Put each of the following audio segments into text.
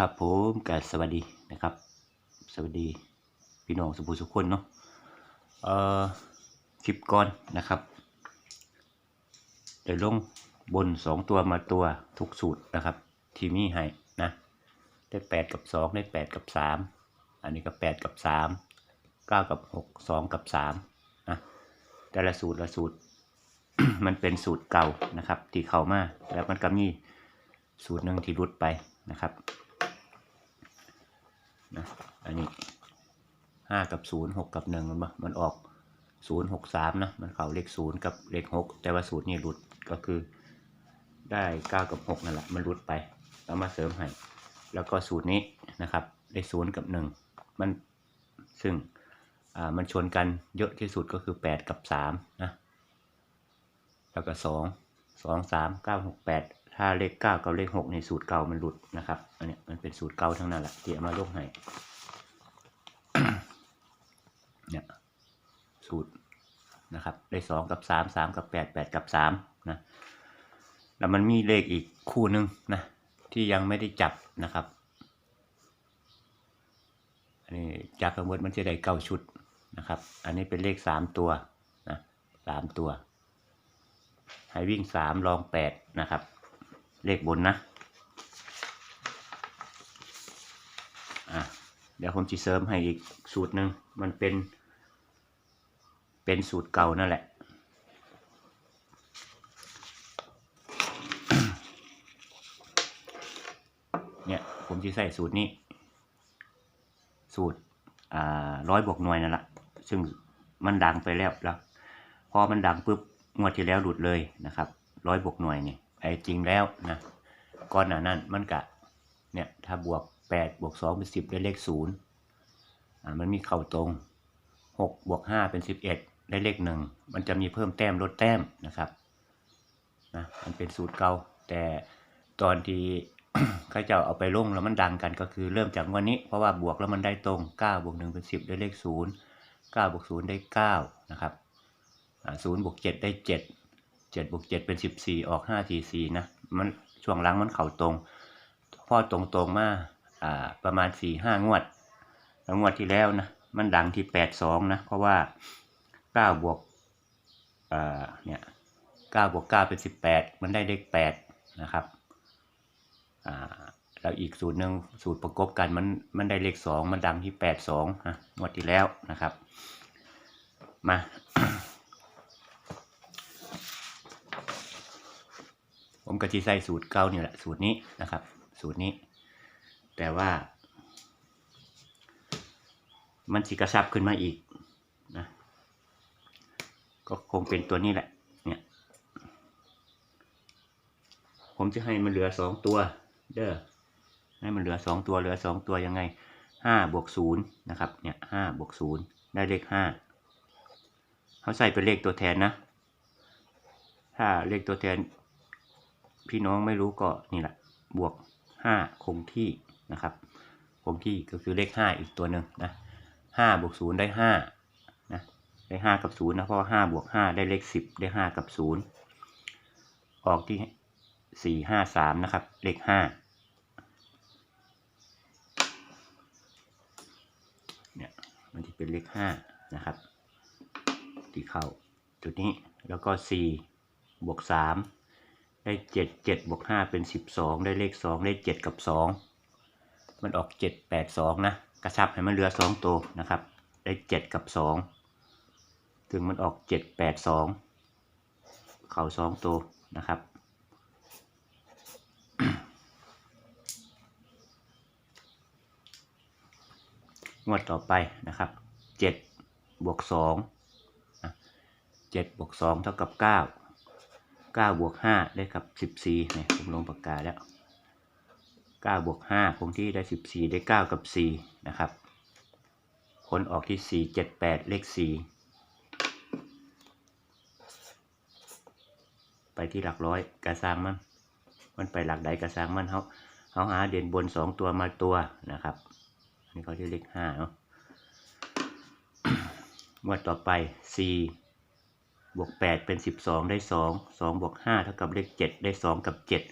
ครับผมกับสวัสดีนะครับ สวัสดีพี่น้องสุภูสุขคนเนาะเอ่อคลิปก่อนนะครับเดี๋ยวลงบนสองตัวมาตัวทุกสูตรนะครับ ที่มีให้นะได้แปดกับสองได้แปดกับสามอันนี้ก็แปดกับสามเก้ากับหกสองกับสามนะแต่ละสูตรละสูตร มันเป็นสูตรเก่านะครับ ที่เข้ามาแล้วมันก็มีสูตรหนึ่งที่รุดไปนะครับ นะ อันนี้ห้ากับศูนย์หกกับหนึ่งมันมันออกศูนย์หกสามนะ มันเข้าเลขศูนย์กับเลขหกแต่ว่าสูตรนี้หลุดก็คือได้เก้ากับหกนั่นแหละมันหลุดไปแล้วมาเสริมให้แล้วก็สูตรนี้นะครับได้ศูนย์กับหนึ่งมันซึ่งอ่ามันชนกันเยอะที่สุดก็คือแปดกับสามนะแล้วก็สองสองสามเก้าหกแปด ถ้าเลขเก้ากับเลขหกในสูตรเก่ามันหลุดนะครับ อันนี้มันเป็นสูตรเก่าทั้งนั้นแหละที่เอามาลงให้เนี่ยสูตรนะครับ ได้สองกับสามสามกับแปดแปดกับสามนะแล้วมันมีเลขอีกคู่หนึ่งนะที่ยังไม่ได้จับนะครับอันนี้จับทั้งหมดมันจะได้เก้าชุดนะครับ อันนี้เป็นเลขสามตัวนะสามตัว ให้วิ่งสามลองแปดนะครับ เลขบนนะอะเดี๋ยวผมจะเสริมให้อีกสูตรหนึ่งมันเป็น เป็นสูตรเก่านั่นแหละ เนี่ยผมจะใส่สูตรนี้ สูตรอ่าร้อยบวกหน่วยนั่นแหละซึ่งมันดังไปแล้วแล้ว พอมันดังปุ๊บงวดที่แล้วหลุดเลยนะครับร้อยบวกหน่วยเนี่ย ไอ้จริงแล้วนะก่อนหน้านั้นมันกะเนี่ยถ้าบวกแปดบวกสองเป็นสิบได้เลขศูนย์อ่ามันมีเข่าตรงหกบวกห้าเป็นสิบเอ็ดได้เลขหนึ่งมันจะมีเพิ่มแต้มลดแต้มนะครับนะมันเป็นสูตรเก่าแต่ตอนที่เขาเจ้าเอาไปลงแล้วมันดังกันก็คือเริ่มจากวันนี้ เพราะว่าบวกแล้วมันได้ตรงเก้าบวกหนึ่งเป็นสิบได้เลขศูนย์เก้าบวกศูนย์ได้เก้านะครับศูนย์บวกเจ็ดได้เจ็ด เจ็ดบวกเจ็ดเป็นสิบสี่ออกห้าสี่สี่นะมันช่วงหลังมันเข่าตรงพอตรงๆมาอ่าประมาณสี่ห้างวดแล้วงวดที่แล้วนะมันดังที่แปดสองนะเพราะว่าเก้าบวกอ่าเนี่ยเก้าบวกเก้าเป็นสิบแปดมันได้เลขแปดนะครับอ่าแล้วอีกสูตรหนึ่งสูตรประกบกันมันมันได้เลขสองมันดังที่แปดสองนะงวดที่แล้วนะครับ มา ผมก็จะใส่สูตรเก่าเนี่ยแหละสูตรนี้นะครับ สูตรนี้ แต่ว่า มันสิกระชับขึ้นมาอีกนะก็คงเป็นตัวนี้แหละ เนี่ย ผมจะให้มันเหลือสองตัว เด้อให้มันเหลือสองตัวเหลือสองตัวยังไงห้าบวกศูนย์นะครับ เนี่ยห้าบวกศูนย์ได้เลขห้าเขาใส่เป็นเลขตัวแทนนะ ถ้าเลขตัวแทน พี่น้องไม่รู้ก็นี่แหละ บวกห้าคงที่นะครับ คงที่ก็คือเลขห้าอีกตัวหนึ่งนะห้าบวกศูนย์ได้ห้านะได้ห้ากับศูนย์นะเพราะว่าห้าบวกห้าได้เลขสิบได้ห้ากับศูนย์ออกที่สี่ห้าสามนะครับ เลขห้าเนี่ยมันจะเป็นเลขห้านะครับ ที่เข้าจุดนี้แล้วก็สี่บวกสาม ได้เจ็ดเจ็ดบวกห้าเป็นสิบสองได้เลขสองได้เจ็ดกับสองมันออกเจ็ดแปดสองนะกระชับให้มันเหลือสองตัวนะครับ ได้เจ็ดกับสองถึงมันออกเจ็ดแปดสองเข่าสองตัวนะครับงวดต่อไปนะครับเจ็ดบวกสองเจ็ดบวกสองเท่ากับเก้าเก้าบวกห้าได้กับสิบสี่เนี่ยผมลงปากกาแล้วเก้าบวกห้าคงที่ได้สิบสี่ได้เก้ากับสี่นะครับ ผลออกที่สี่เจ็ดแปดเลขสี่ไปที่หลักร้อยกระซังมัน มันไปหลักใดกระซังมันเขาเขาหาเด่นบนสองตัวมาตัวนะครับนี่เขาจะเลขห้าเนาะงวดต่อไปสี่ บวกแปดเป็นสิบสองได้สองสองบวกห้าเท่ากับเลขเจ็ดได้สองกับเจ็ด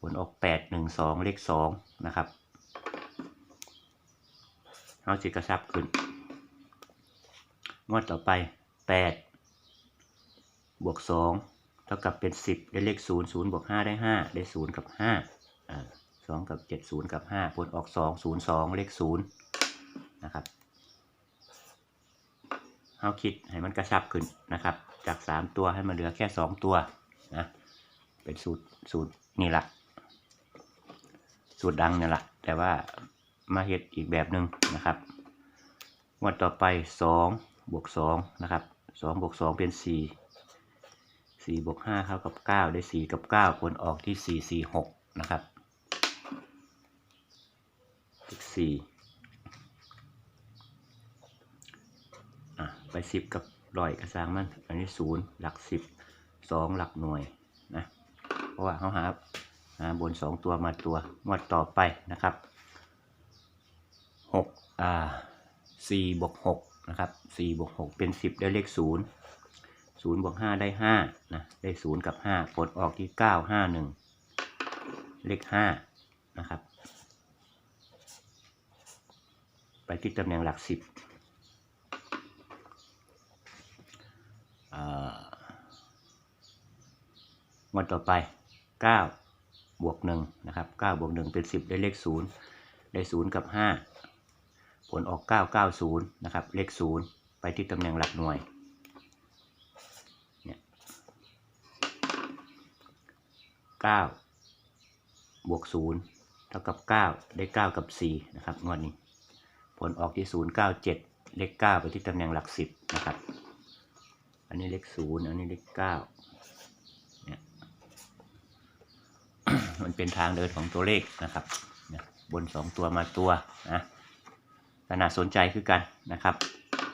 ผลออกแปดหนึ่งสองเลขสองนะครับ เอาสิกระซับขึ้น งวดต่อไปแปดบวกสองเท่ากับเป็นสิบได้เลขศูนย์ศูนย์บวกห้าได้ห้าได้ศูนย์กับห้าสองกับเจ็ดศูนย์กับห้าผลออกสองศูนย์สองเลขศูนย์นะครับเอาคิดให้มันกระชับขึ้นนะครับ จากสามตัวให้มันเหลือแค่สองตัวนะเป็นสูตรสูตรนี่แหละสูตรดังนี่แหละแต่ว่ามาเฮ็ดอีกแบบหนึ่งนะครับงวดต่อไปสองบวกสองนะครับสองบวกสองเป็นสี่สี่บวกห้าเท่ากับเก้าได้สี่กับเก้าผลออกที่สี่สี่หกนะครับเลขสี่อะไปสิบกับ ร้อยกระซังมัน อันนี้ศูนย์หลักสิบสองหลักหน่วยนะ เพราะว่าเขาหาหาบนสองตัวมาตัวงวดต่อไปนะครับหกอ่าสี่บวกหกนะครับสี่บวกหกเป็นสิบได้เลขศูนย์ศูนย์บวกห้าได้ห้านะได้ศูนย์กับห้าผลออกที่เก้าห้าหนึ่งเลขห้านะครับ ไปที่ตำแหน่งหลักสิบ วันต่อไปเก้าบวกหนึ่งนะครับเก้าบวกหนึ่งเป็นสิบได้เลขศูนย์ได้ศูนย์กับห้าผลออก 990 นะครับ เลข 0 ไปที่ตำแหน่งหลักหน่วยเนี่ย9บวก 0 เท่ากับ 9 ได้ 9 กับ 4 นะครับงวดนี้ ผลออกที่ 097 เลข 9 ไปที่ตำแหน่งหลัก 10 นะครับ อันนี้เลข0อันนี้เลข9เนี่ยมันเป็นทางเดินของตัวเลขนะครับเนี่ยบน2ตัวมาตัวนะขนาดสนใจคือกันนะครับ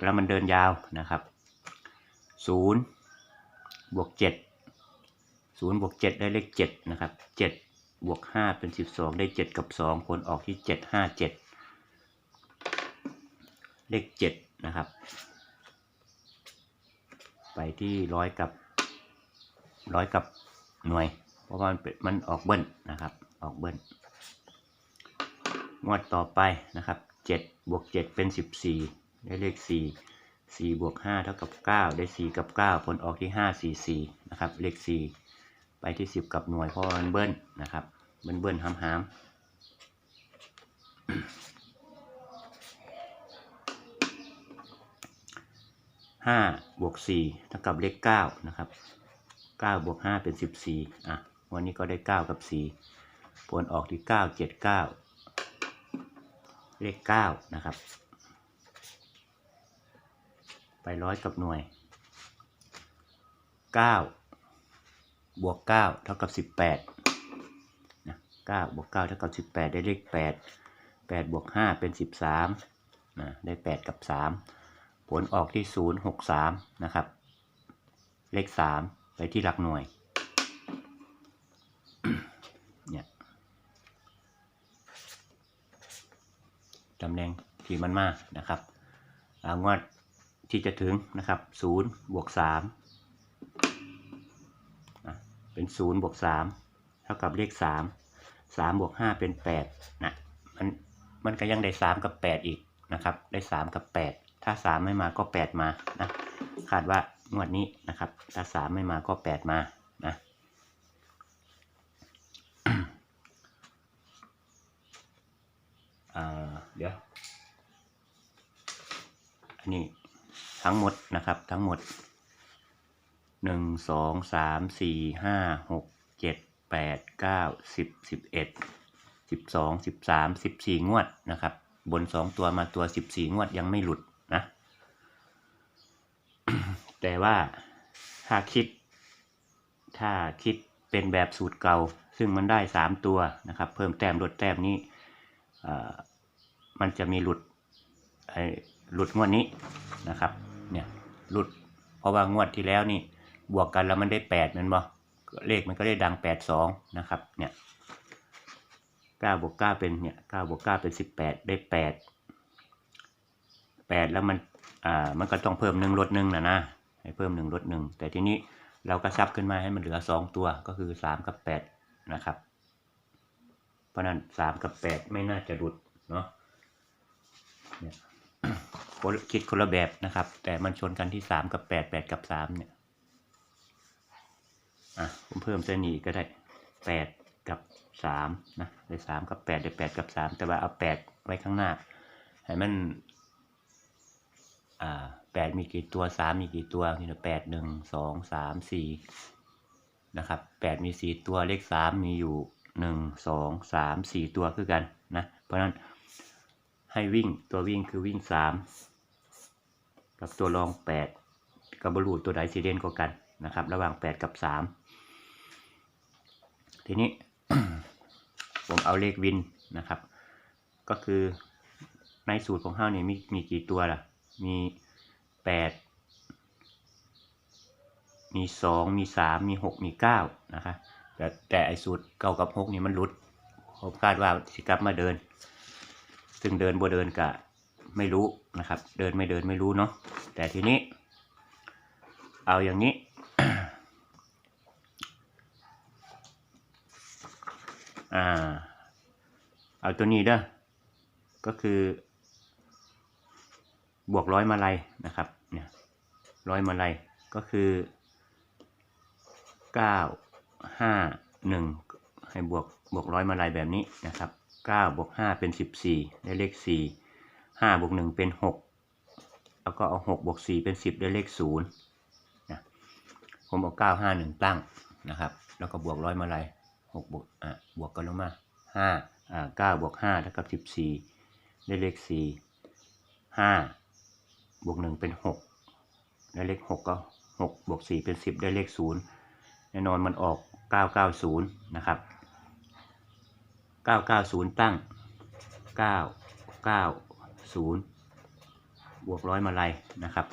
แล้วมันเดินยาวนะครับศูนย์บวกเจ็ดศูนย์บวกเจ็ดได้เลขเจ็ดนะครับเจ็ดบวกห้าเป็นสิบสองได้เจ็ดกับสองผลออกที่เจ็ดห้าเจ็ดเลขเจ็ดนะครับ ไปที่ร้อยกับร้อยกับหน่วย เพราะว่ามันเป็นมันออกเบิ้ลนะครับ ออกเบิ้ลงวดต่อไปนะครับเจ็ดบวกเจ็ดเป็นสิบสี่ได้เลขสี่สี่บวกห้าเท่ากับเก้าได้สี่กับเก้าผลออกที่ห้าสี่สี่นะครับ เลขสี่ไปที่สิบกับหน่วยเพราะว่ามันเบิ้ลนะครับ เบิ้ลเบิ้ลห้ามห้าม ห้าบวกสี่เท่ากับเลขเก้านะครับเก้าบวกห้าเป็นสิบสี่อะวันนี้ก็ได้เก้ากับสี่ผลออกที่เก้าเจ็ดเก้าเลขเก้านะครับ ไปร้อยกับหน่วยเก้าบวกเก้าเท่ากับสิบแปดนะเก้าบวกเก้าเท่ากับสิบแปดได้เลขแปดแปดบวกห้าเป็นสิบสามนะได้แปดกับสาม ผลออกที่ศูนย์หกสามนะครับ เลขสามไปที่หลักหน่วย เนี่ยตำแหน่งที่มันมานะครับอ่างวดที่จะถึงนะครับศูนย์บวกสามเป็นศูนย์บวกสามเท่ากับเลขสามสามบวกห้าเป็นแปดนะ มันมันก็ยังได้สามกับแปดอีกนะครับ ได้สามกับแปด ถ้าสามไม่มาก็แปดมานะคาดว่างวดนี้นะครับ ถ้าสามไม่มาก็แปดมานะเดี๋ยว อันนี้ทั้งหมดนะครับทั้งหมดหนึ่งสองสามสี่ห้าหกเจ็ดแปดเก้าสิบสิบเอ็ดสิบสองสิบสามสิบสี่งวดนะครับ บนสองตัวมาตัวสิบสี่งวดยังไม่หลุด แต่ว่าถ้าคิด ถ้าคิดเป็นแบบสูตรเก่า ซึ่งมันได้สามตัวนะครับ เพิ่มแต้มลดแต้มนี้มันจะมีหลุดหลุดงวดนี้นะครับ เนี่ยหลุด เพราะว่างวดที่แล้วนี่บวกกันแล้วมันได้แปดมันบ่เลขมันก็ได้ดังแปดสองนะครับ เนี่ยเก้าบวกเก้าเป็นเนี่ยเก้าบวกเก้าเป็นสิบแปดได้แปดแปดแล้วมัน อ่า มันก็ต้องเพิ่มหนึ่งลดหนึ่งนะนะ ให้เพิ่มหนึ่งลดหนึ่งแต่ทีนี้เราก็ซับขึ้นมาให้มันเหลือสองตัวก็คือสามกับแปดนะครับ เพราะนั้นสามกับแปดไม่น่าจะหลุดเนาะเนี่ยคิดคนละแบบนะครับ แต่มันชนกันที่สามกับแปดแปดกับสามเนี่ยอะผมเพิ่มเส้นนี้ก็ได้แปดกับสามนะได้สามกับแปดได้แปดกับสามแต่ว่าเอาแปดไว้ข้างหน้า ให้มันอ่า แปดมีกี่ตัวสามมีกี่ตัวนี่นะแปดหนึ่งสองสามสี่นะครับแปดมีสี่ตัวเลขสามมีอยู่หนึ่งสองสามสี่ตัวคือกันนะเพราะนั้นให้วิ่งตัววิ่งคือวิ่งสามกับตัวรองแปดกับบรูตัวใดสีเด่นกว่ากันนะครับ ระหว่างแปดกับสามทีนี้ผมเอาเลขวินนะครับ ก็คือในสูตรของห้านี่มีมีกี่ตัวล่ะมี แปดมีสองมีสามมีหกมีเก้านะคะแต่แต่ไอสูตรเก้ากับหกนี่มันหลุดผมคาดว่าสิกลับมาเดิน ซึ่งเดินบ่เดินกะไม่รู้นะครับ เดินไม่เดินไม่รู้เนาะแต่ทีนี้ เอาอย่างนี้ อ่า เอาตัวนี้เด้อก็คือบวกร้อยมาลัยนะครับ ร้อยมาลัยก็คือเก้าห้าหนึ่งให้บวกบวกร้อยมาลัยแบบนี้นะครับเก้าบวกห้าเป็นสิบสี่ได้เลขสี่ห้าบวกหนึ่งเป็นหกแล้วก็เอาหกบวกสี่เป็นสิบได้เลขศูนย์นะผมเอาเก้าห้าหนึ่งตั้งนะครับ แล้วก็บวกร้อยมาลัยหกบวกอะบวกกันลงมาห้าอ่าเก้าบวกห้าเท่ากับสิบสี่ได้เลขสี่ห้าบวกหนึ่งเป็นหก ได้เลขหกก็หกบวกสี่เป็นสิบได้เลขศูนย์แน่นอนมันออกเก้าเก้าศูนย์นะครับเก้าเก้าศูนย์ตั้งเก้าเก้าศูนย์บวกร้อยมาลัยนะครับ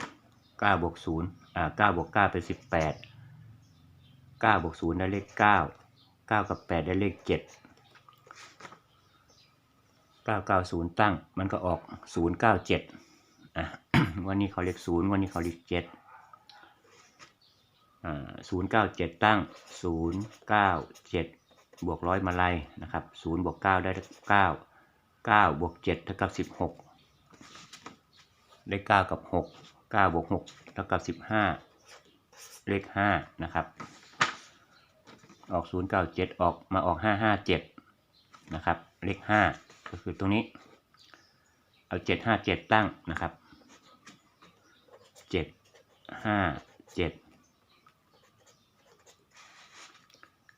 เก้าบวกศูนย์อ่าเก้าบวกเก้าเป็นสิบแปดเก้าบวกศูนย์ได้เลขเก้าเก้ากับแปดได้เลขเจ็ดเก้าเก้าศูนย์ตั้งมันก็ออกศูนย์เก้าเจ็ดอะ วันนี้เขาเรียกศูนย์วันนี้เขาเรียกเจ็ดศูนย์เก้าเจ็ดตั้งศูนย์เก้าเจ็ดบวกร้อยมาลัยนะครับศูนย์บวกเก้าได้เก้าเก้าบวกเจ็ดเท่ากับสิบหกเลขเก้ากับหกเก้าบวกหกเท่ากับสิบห้าเลขห้านะครับ ออกศูนย์เก้าเจ็ดออกมาออกห้าห้าเจ็ดนะครับ เลขห้าก็คือตรงนี้ เอาเจ็ดห้าเจ็ดตั้งนะครับ เจ็ดห้าเจ็ด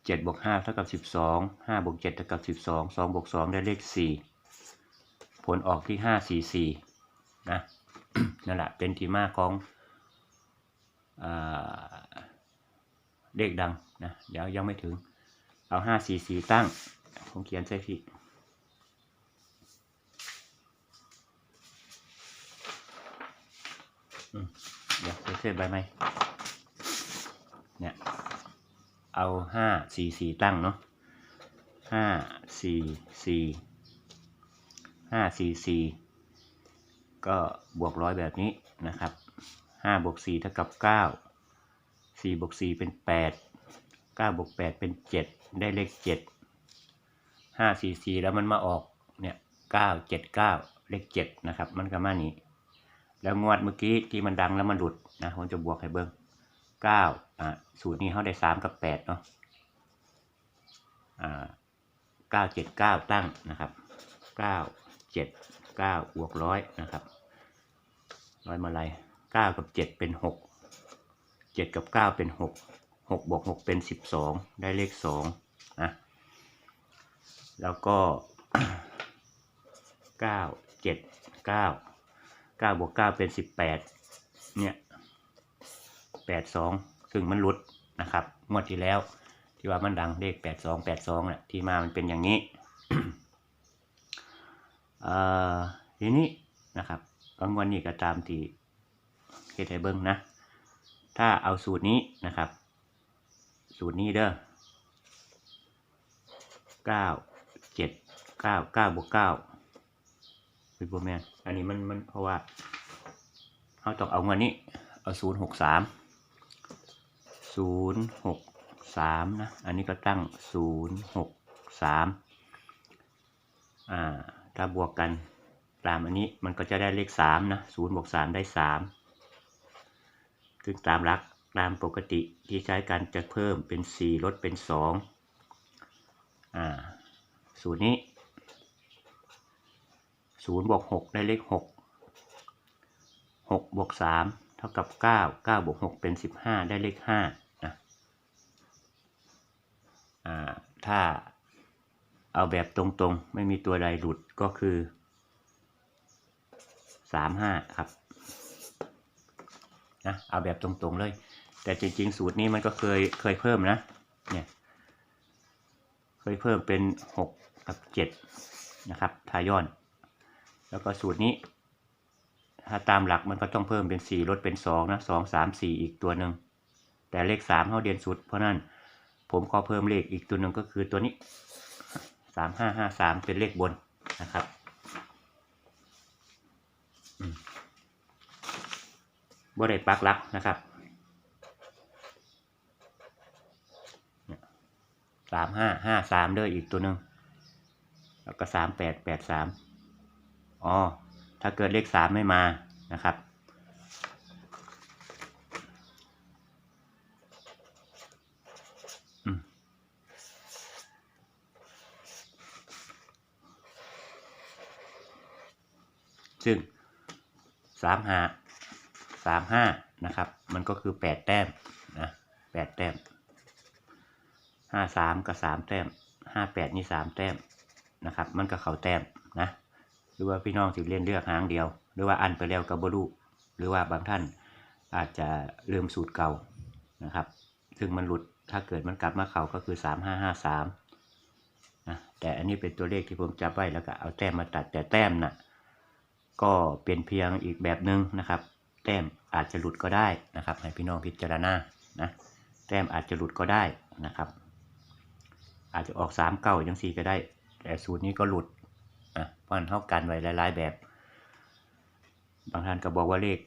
เจ็ดบวกห้าเท่ากับสิบสองห้าบวกเจ็ดเท่ากับสิบสองสองบวกสองได้เลขสี่ผลออกที่ห้าสี่สี่นะนั่นแหละเป็นที่มาของอ่าเลขดังนะเดี๋ยวยังไม่ถึงเอาห้าสี่สี่ตั้งผมเขียนใส่ผิด เดี๋ยวเส้นใบไหมเนี่ย เอาห้าสี่สี่ตั้งเนาะห้าสี่สี่ห้าสี่สี่ก็บวกร้อยแบบนี้นะครับห้าบวกสี่เท่ากับเก้าสี่บวกสี่เป็นแปดเก้าบวกแปดเป็นเจ็ดได้เลขเจ็ดห้าสี่สี่แล้วมันมาออกเนี่ยเก้าเจ็ดเก้าเลขเจ็ดนะครับ มันก็มานี้ แล้วงวดเมื่อกี้ที่มันดังแล้วมันหลุดนะผมจะบวกให้เบิ้งเก้าอ่าสูตรนี้เขาได้สามกับแปดเนาะอ่าเก้าเจ็ดเก้าตั้งนะครับเก้าเจ็ดเก้าบวกร้อยนะครับร้อยมาลัยเก้ากับเจ็ดเป็นหกเจ็ดกับเก้าเป็นหกหกบวกหกเป็นสิบสองได้เลขสองนะแล้วก็เก้าเจ็ดเก้า เก้าบวกเก้าเป็นสิบแปดเนี่ยแปดสองซึ่งมันหลุดนะครับงวดที่แล้ว ที่ว่ามันดังเลขแปดสองแปดสองเนี่ยที่มามันเป็นอย่างนี้เอ่อทีนี้นะครับบางวันนี้ก็ตามที่เฮดให้เบิ้งนะ ถ้าเอาสูตรนี้นะครับ สูตรนี้เด้อเก้าเจ็ดเก้าเก้าบวกเก้า เป็นโบแมนอันนี้มันมันเพราะว่าเขาต้องเอาเงินนี้ เอาศูนย์หกสามศูนย์หกสามนะ อันนี้ก็ตั้งศูนย์หกสามอ่า ถ้าบวกกันตามอันนี้มันก็จะได้เลขสามนะศูนย์บวกสามได้สามซึ่งตามหลักตามปกติที่ใช้กันจะเพิ่มเป็นสี่ลดเป็นสองอ่า สูตรนี้ ศูนย์บวกหกได้เลขหกหกบวกสามเท่ากับเก้าเก้าบวกหกเป็นสิบห้าได้เลขห้านะอ่าถ้าเอาแบบตรงๆ ไม่มีตัวใดหลุดก็คือสามห้าครับนะเอาแบบตรงๆเลย แต่จริงๆ สูตรนี้มันก็เคยเคยเพิ่มนะเนี่ยเคยเพิ่มเป็นหกกับเจ็ดนะครับ ทาย้อน แล้วก็สูตรนี้ ถ้าตามหลักมันก็ต้องเพิ่มเป็นสี่ลดเป็นสองนะสองสามสี่อีกตัวหนึ่ง แต่เลขสามเขาเด่นสุด เพราะนั้นผมขอเพิ่มเลขอีกตัวหนึ่งก็คือตัวนี้สามห้าห้าสามเป็นเลขบนนะครับบ่ได้ปักลักนะครับสามห้าห้าสามเด้ออีกตัวหนึ่งแล้วก็สามแปดแปดสาม อ๋อ ถ้าเกิดเลขสามไม่มานะครับ ซึ่งสามห้าสามห้านะครับ มันก็คือแปดแต้มนะแปดแต้มห้าสามกับสามแต้มห้าแปดนี่สามแต้มนะครับ มันก็เขาแต้มนะ หรือว่าพี่น้องสิเล่นเลือกหางเดียว หรือว่าอันไปแล้วกับบรูหรือว่าบางท่านอาจจะลืมสูตรเก่านะครับ ซึ่งมันหลุดถ้าเกิดมันกลับมาเข่าก็คือสามห้าห้าสามนะแต่อันนี้เป็นตัวเลขที่ผมจับไว้แล้วก็เอาแต้มมาตัดแต่แต้มน่ะก็เป็นเพียงอีกแบบหนึ่งนะครับ แต้มอาจจะหลุดก็ได้นะครับ ให้พี่น้องพิจารณานะแต้มอาจจะหลุดก็ได้นะครับ อาจจะออกสามเก้ายังสี่ก็ได้ แต่สูตรนี้ก็หลุด อะเพราะนั้นเท่ากันไว้หลาย ๆ แบบ บางท่านก็บอกว่าเลข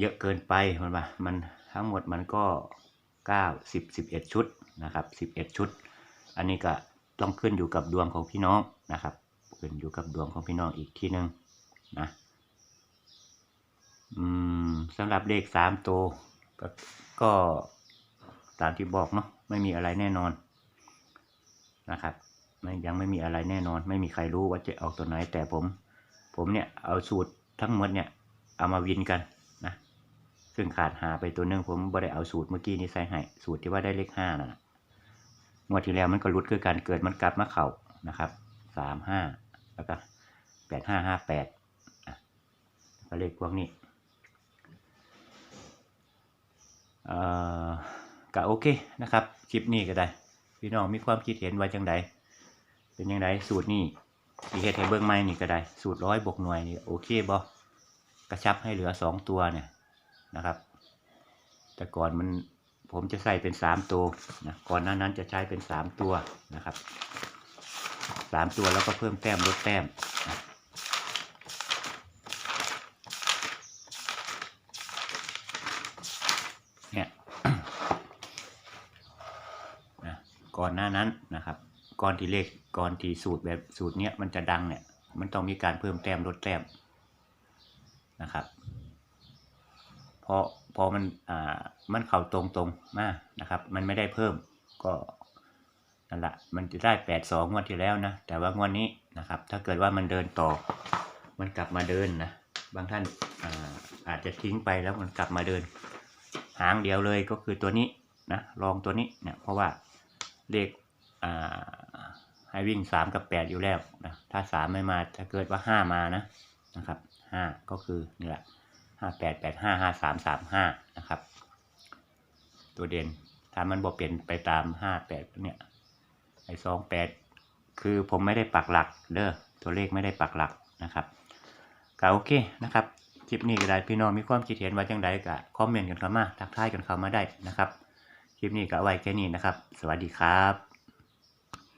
เยอะเกินไปมันว่ามันทั้งหมดมันก็เก้าสิบสิบเอ็ดชุดนะครับสิบเอ็ดชุด อันนี้ก็ต้องขึ้นอยู่กับดวงของพี่น้องนะครับขึ้นอยู่กับดวงของพี่น้องอีกทีหนึ่งนะอืมสำหรับเลขสามตัวกก็ตามที่บอกเนาะไม่มีอะไรแน่นอนนะครับ ไม่ยังไม่มีอะไรแน่นอน ไม่มีใครรู้ว่าจะออกตัวไหน แต่ผม ผมเนี่ยเอาสูตรทั้งหมดเนี่ย เอามาวินกันนะซึ่งขาดหาไปตัวหนึงผมบ่ได้เอาสูตรเมื่อกี้นี้ใส่ให้สูตรที่ว่าได้เลขห้านะงวดที่แล้วมันก็รุดคือการเกิดมันกลับมาเข่านะครับสามห้าแล้วก็แปดห้าห้าแปดก็เลขพวกนี้เอ่อก็โอเคนะครับ คลิปนี้ก็ได้ พี่น้องมีความคิดเห็นว่าจังใด เป็นยังไงสูตรนี่ที่เฮ็ดให้เบิ่งใหม่นี่ก็ได้ สูตรร้อยบวกหน่วยนี่โอเคบ่กระชับให้เหลือสองตัวเนี่ยนะครับ แต่ก่อนมันผมจะใส่เป็นสามตัวนะก่อนหน้านั้นจะใช้เป็นสามตัวนะครับสามตัวแล้วก็เพิ่มแต้มลดแต้มนะเนี่ยนะก่อนหน้านั้นนะครับ ก่อนที่เลขก่อนที่สูตรแบบสูตรเนี้ยมันจะดังเนี่ย มันต้องมีการเพิ่มแต้มลดแต้มนะครับพอพอมันอ่ามันเข่าตรงตรงมานะครับ มันไม่ได้เพิ่มก็นั่นแหละมันจะได้แปดสองงวดที่แล้วนะแต่ว่างวดนี้นะครับ ถ้าเกิดว่ามันเดินต่อ มันกลับมาเดินนะบางท่านอ่าอาจจะทิ้งไปแล้วมันกลับมาเดิน หางเดียวเลยก็คือตัวนี้นะลองตัวนี้เนี่ยเพราะว่าเลข ให้วิ่งสามกับแปดอยู่แล้วนะถ้าสามไม่มาถ้าเกิดว่าห้ามานะนะครับห้าก็คือนี่แหละห้าแปดแปดห้าห้าสามสามห้านะครับ ตัวเด่นถ้ามันบ่เปลี่ยนไปตามห้าแปดเนี่ยไอ้สองแปดคือผมไม่ได้ปักหลักเด้อตัวเลขไม่ได้ปักหลักนะครับก็โอเคนะครับคลิปนี้ก็ได้พี่น้องมีความคิดเห็นว่าจังใดก็คอมเมนต์กันเข้ามาทักทายกันเข้ามาได้นะครับคลิปนี้ก็ไว้แค่นี้นะครับ สวัสดีครับ